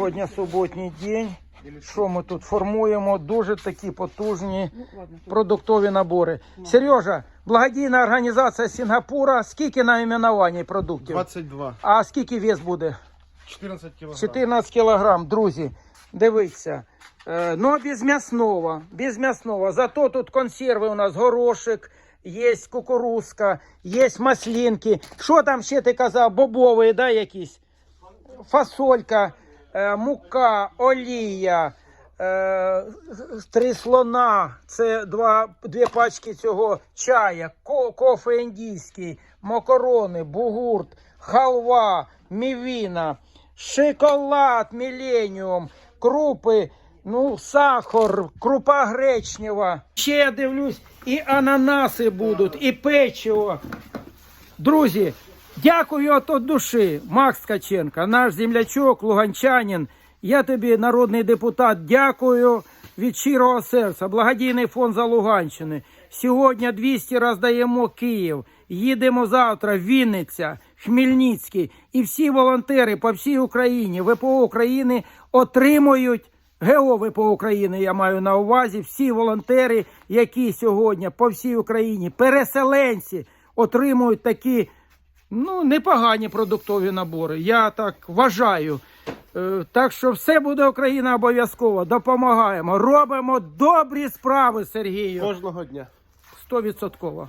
Сьогодні суботній день. Що ми тут формуємо? Дуже такі потужні продуктові набори. Сережа, благодійна організація Сінгапура. Скільки найменувань продуктів? 22. А скільки вес буде? 14 кілограм. 14 кілограм, друзі. Дивіться. Е, ну, без м'ясного. Без м'ясного. Зато тут консерви у нас горошек, є кукурузка, є маслинки. Що там ще ти казав? Бобові, да, якісь? Фасолька, мука, олія, е, три слона, це два, дві пачки цього чая, ко, кофе індійський, макарони, бугурт, халва, мівіна, шоколад, міленіум, крупи, ну, сахар, крупа гречнева. Ще я дивлюсь, і ананаси будуть, і печиво. Друзі, дякую от от душі. Макс Ткаченко, наш землячок, луганчанин. Я тобі, народний депутат, дякую від щирого серця. Благодійний фонд за Луганщини. Сьогодні 200 роздаємо Київ. Їдемо завтра Вінниця, Хмельницький. І всі волонтери по всій Україні, ВПО України отримують. ГО ВПО України я маю на увазі. Всі волонтери, які сьогодні по всій Україні, переселенці, отримують такі ну, непогані продуктові набори. Я так вважаю. Е, Так що все буде Україна обов'язково. Допомагаємо. Робимо добрі справи, Сергію. Кожного дня. Стовідсотково.